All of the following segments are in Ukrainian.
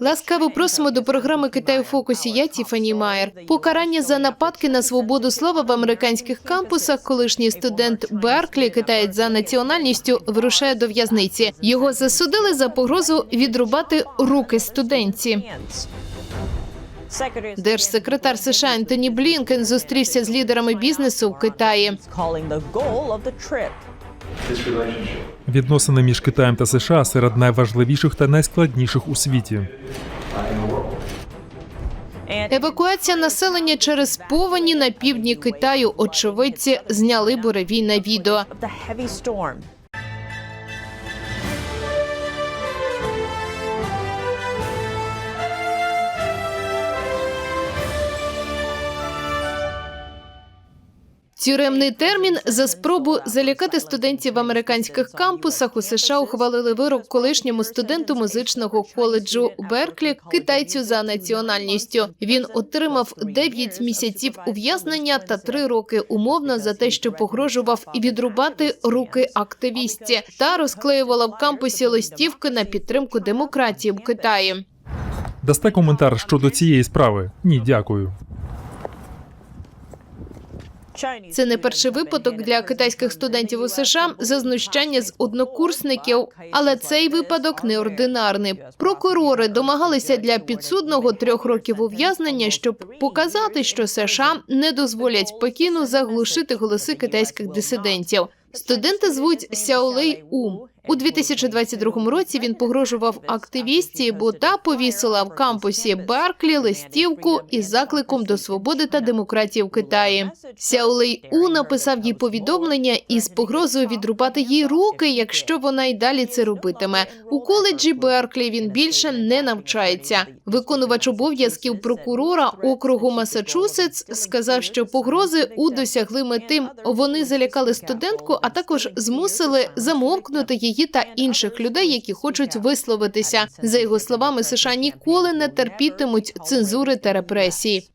Ласкаво просимо до програми Китай у фокусі. Я Тіфані Майер. Покарання за нападки на свободу слова в американських кампусах. Колишній студент Берклі, китаєць за національністю, вирушає до в'язниці. Його засудили за погрозу відрубати руки студентці. Держсекретар США Ентоні Блінкен зустрівся з лідерами бізнесу в Китаї. Відносини між Китаєм та США серед найважливіших та найскладніших у світі. Евакуація населення через повені на півдні Китаю. Очевидці зняли буревій на відео. Тюремний термін за спробу залякати студентів в американських кампусах у США ухвалили вирок колишньому студенту музичного коледжу Берклі, китайцю за національністю. Він отримав 9 місяців ув'язнення та 3 роки умовно за те, що погрожував відрубати руки активістці та розклеювала в кампусі листівки на підтримку демократії в Китаї. Дасте коментар щодо цієї справи? Ні, дякую. Це не перший випадок для китайських студентів у США за знущання з однокурсників, але цей випадок неординарний. Прокурори домагалися для підсудного трьох років ув'язнення, щоб показати, що США не дозволять Пекіну заглушити голоси китайських дисидентів. Студента звуть Сяолей У. У 2022 році він погрожував активістці, бо та повісила в кампусі Берклі листівку із закликом до свободи та демократії в Китаї. Сяолей У написав їй повідомлення із погрозою відрубати їй руки, якщо вона й далі це робитиме. У коледжі Берклі він більше не навчається. Виконувач обов'язків прокурора округу Масачусетс сказав, що погрози У досягли мети. Вони залякали студентку, а також змусили замовкнути її та інших людей, які хочуть висловитися. За його словами, США ніколи не терпітимуть цензури та репресії.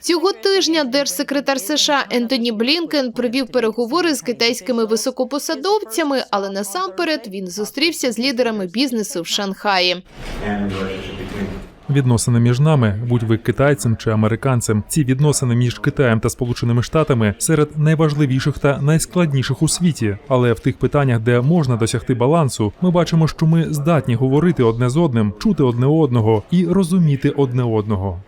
Цього тижня держсекретар США Ентоні Блінкен провів переговори з китайськими високопосадовцями, але насамперед він зустрівся з лідерами бізнесу в Шанхаї. Відносини між нами, будь ви китайцем чи американцем, ці відносини між Китаєм та Сполученими Штатами серед найважливіших та найскладніших у світі. Але в тих питаннях, де можна досягти балансу, ми бачимо, що ми здатні говорити одне з одним, чути одне одного і розуміти одне одного.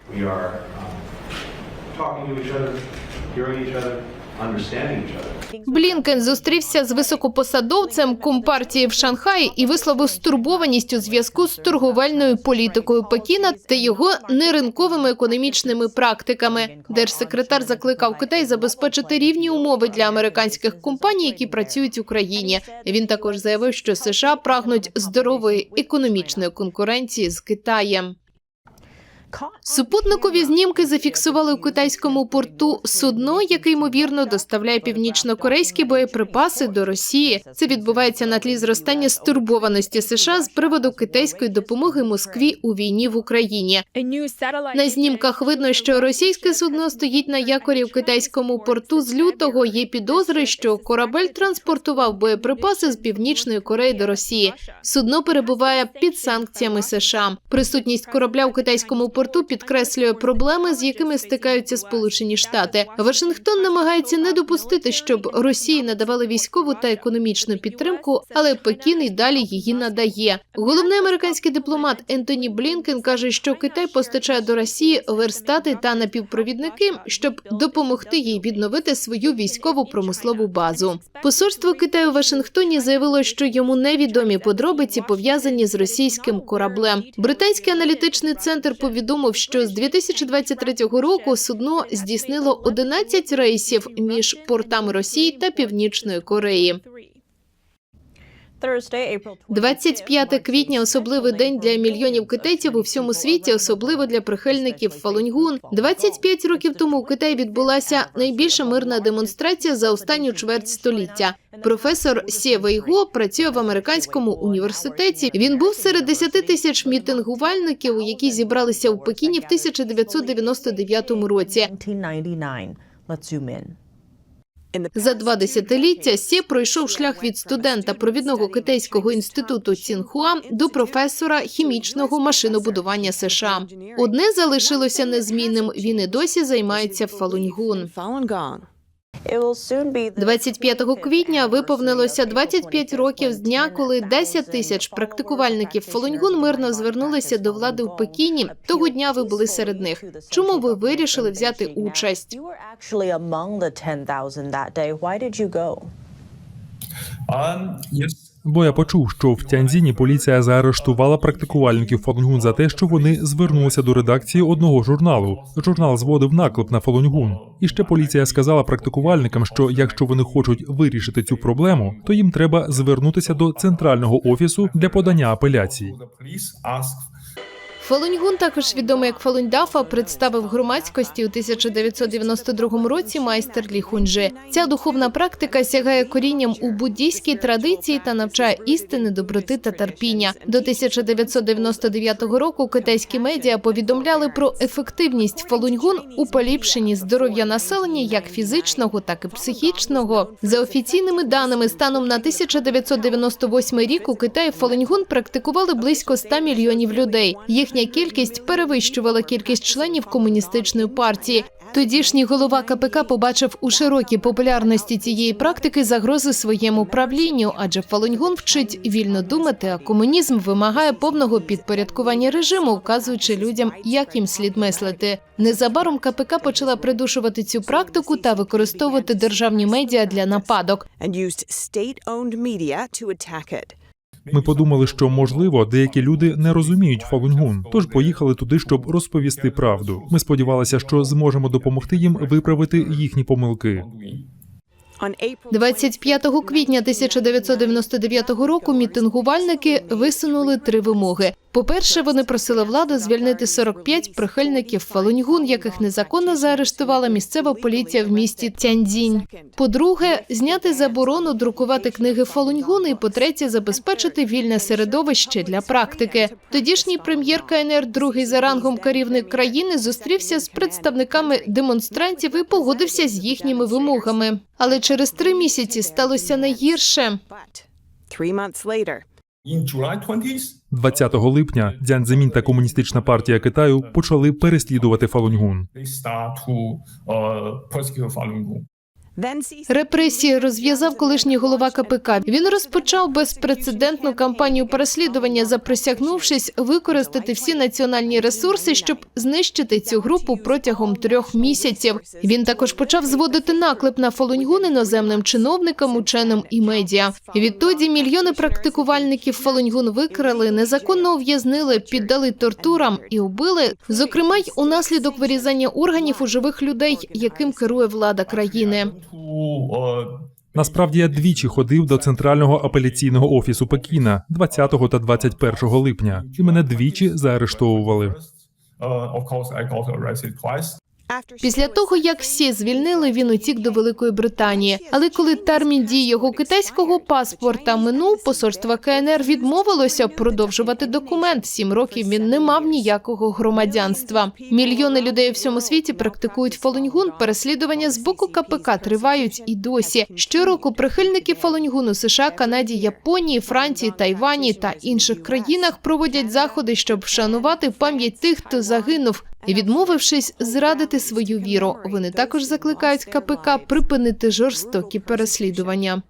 um, understanding each other. Блінкен зустрівся з високопосадовцем компартії в Шанхаї і висловив стурбованість у зв'язку з торговельною політикою Пекіна та його неринковими економічними практиками. Держсекретар закликав Китай забезпечити рівні умови для американських компаній, які працюють в Україні. Він також заявив, що США прагнуть здорової економічної конкуренції з Китаєм. Супутникові знімки зафіксували у китайському порту судно, яке ймовірно доставляє північно-корейські боєприпаси до Росії. Це відбувається на тлі зростання стурбованості США з приводу китайської допомоги Москві у війні в Україні. На знімках видно, що російське судно стоїть на якорі в китайському порту з лютого. Є підозри, що корабель транспортував боєприпаси з північної Кореї до Росії. Судно перебуває під санкціями США. Присутність корабля у китайському порту підкреслює проблеми, з якими стикаються Сполучені Штати. Вашингтон намагається не допустити, щоб Росії надавали військову та економічну підтримку, але Пекін і далі її надає. Головний американський дипломат Ентоні Блінкен каже, що Китай постачає до Росії верстати та напівпровідники, щоб допомогти їй відновити свою військову промислову базу. Посольство Китаю у Вашингтоні заявило, що йому невідомі подробиці пов'язані з російським кораблем. Британський аналітичний центр повідомив, що з 2023 року судно здійснило 11 рейсів між портами Росії та Північної Кореї. 25 квітня особливий день для мільйонів китайців у всьому світі, особливо для прихильників Фалуньгун. 25 років тому у Китаї відбулася найбільша мирна демонстрація за останню чверть століття. Професор Сє Вейго працює в американському університеті. Він був серед 10 тисяч мітингувальників, які зібралися у Пекіні в 1999 році. За два десятиліття Сі пройшов шлях від студента провідного китайського інституту Цінхуа до професора хімічного машинобудування США. Одне залишилося незмінним. Він і досі займається Фалуньгун. It will soon 25 квітня виповнилося 25 років з дня, коли 10 тисяч практикувальників Фолуньгун мирно звернулися до влади в Пекіні. Того дня ви були серед них. Чому ви вирішили взяти участь? You were actually among the 10,000 that day. Why did you go? Um, yes. Бо я почув, що в Тяньзіні поліція заарештувала практикувальників Фалунгун за те, що вони звернулися до редакції одного журналу. Журнал зводив наклеп на Фалунгун. І ще поліція сказала практикувальникам, що якщо вони хочуть вирішити цю проблему, то їм треба звернутися до центрального офісу для подання апеляції. Фалуньгун, також відомий як Фалуньдафа, представив громадськості у 1992 році майстер Лі Хунджи. Ця духовна практика сягає корінням у буддійській традиції та навчає істини, доброти та терпіння. До 1999 року китайські медіа повідомляли про ефективність Фалуньгун у поліпшенні здоров'я населення як фізичного, так і психічного. За офіційними даними, станом на 1998 рік у Китаї Фалуньгун практикували близько 100 мільйонів людей. Їхня кількість перевищувала кількість членів комуністичної партії. Тодішній голова КПК побачив у широкій популярності цієї практики загрози своєму правлінню, адже Фалуньгун вчить вільно думати, а комунізм вимагає повного підпорядкування режиму, вказуючи людям, як їм слід мислити. Незабаром КПК почала придушувати цю практику та використовувати державні медіа для нападок. Ми подумали, що можливо деякі люди не розуміють Фалунгун, тож поїхали туди, щоб розповісти правду. Ми сподівалися, що зможемо допомогти їм виправити їхні помилки. On April 25 квітня 1999 року мітингувальники висунули три вимоги. По-перше, вони просили владу звільнити 45 прихильників Фалуньгун, яких незаконно заарештувала місцева поліція в місті Тяньцзінь. По-друге, зняти заборону друкувати книги Фалуньгун і по-третє, забезпечити вільне середовище для практики. Тодішній прем'єр КНР, другий за рангом керівник країни, зустрівся з представниками демонстрантів і погодився з їхніми вимогами. Але через три місяці сталося найгірше. But three months later, in 20th, 20 липня Дзяньцземін та комуністична партія Китаю почали переслідувати Фалуньгун. Репресії розв'язав колишній голова КПК. Він розпочав безпрецедентну кампанію переслідування, заприсягнувшись використати всі національні ресурси, щоб знищити цю групу протягом трьох місяців. Він також почав зводити наклеп на Фалуньгун іноземним чиновникам, ученим і медіа. Відтоді мільйони практикувальників Фалуньгун викрали, незаконно ув'язнили, піддали тортурам і убили, зокрема й унаслідок вирізання органів у живих людей, яким керує влада країни. Насправді я двічі ходив до центрального апеляційного офісу Пекіна 20 та 21 липня, і мене двічі заарештовували. Після того, як Сі звільнили, він утік до Великої Британії. Але коли термін дії його китайського паспорта минув, посольство КНР відмовилося продовжувати документ. Сім років він не мав ніякого громадянства. Мільйони людей у всьому світі практикують фалуньгун. Переслідування з боку КПК тривають і досі. Щороку прихильники фалуньгун США, Канаді, Японії, Франції, Тайвані та інших країнах проводять заходи, щоб вшанувати пам'ять тих, хто загинув. І відмовившись зрадити свою віру, вони також закликають КПК припинити жорстокі переслідування.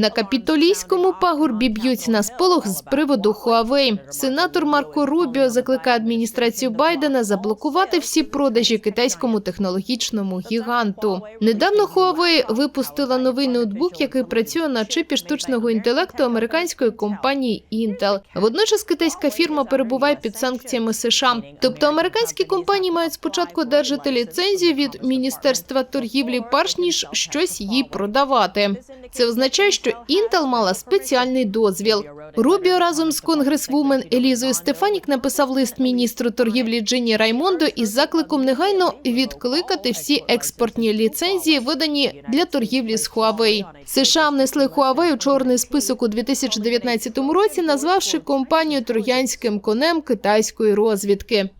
На капітолійському пагорбі б'ють на сполох з приводу Huawei. Сенатор Марко Рубіо закликає адміністрацію Байдена заблокувати всі продажі китайському технологічному гіганту. Недавно Huawei випустила новий ноутбук, який працює на чипі штучного інтелекту американської компанії Intel. Водночас китайська фірма перебуває під санкціями США. Тобто американські компанії мають спочатку одержати ліцензію від міністерства торгівлі, перш ніж щось їй продавати. Це означає, що Intel мала спеціальний дозвіл. Рубіо разом з конгресвумен Елізою Стефанік написав лист міністру торгівлі Джині Раймондо із закликом негайно відкликати всі експортні ліцензії, видані для торгівлі з Huawei. США внесли Huawei у чорний список у 2019 році, назвавши компанію троянським конем китайської розвідки.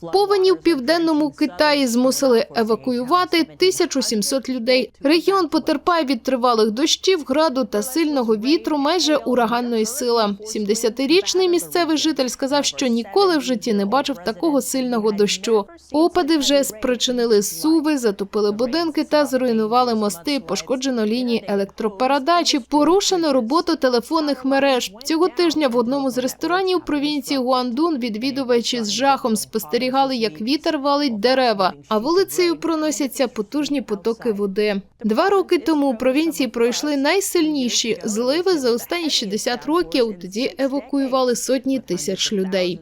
Повені в південному Китаї змусили евакуювати 1700 людей. Регіон потерпає від тривалих дощів, граду та сильного вітру, майже ураганної сили. 70-річний місцевий житель сказав, що ніколи в житті не бачив такого сильного дощу. Опади вже спричинили суви, затопили будинки та зруйнували мости. Пошкоджено лінії електропередачі, порушено роботу телефонних мереж. Цього тижня в одному з ресторанів провінції Гуандун відвідувачі з жахом спостерігали, як вітер валить дерева, а вулицею проносяться потужні потоки води. Два роки тому у провінції пройшли найсильніші зливи за останні 60 років. Тоді евакуювали сотні тисяч людей.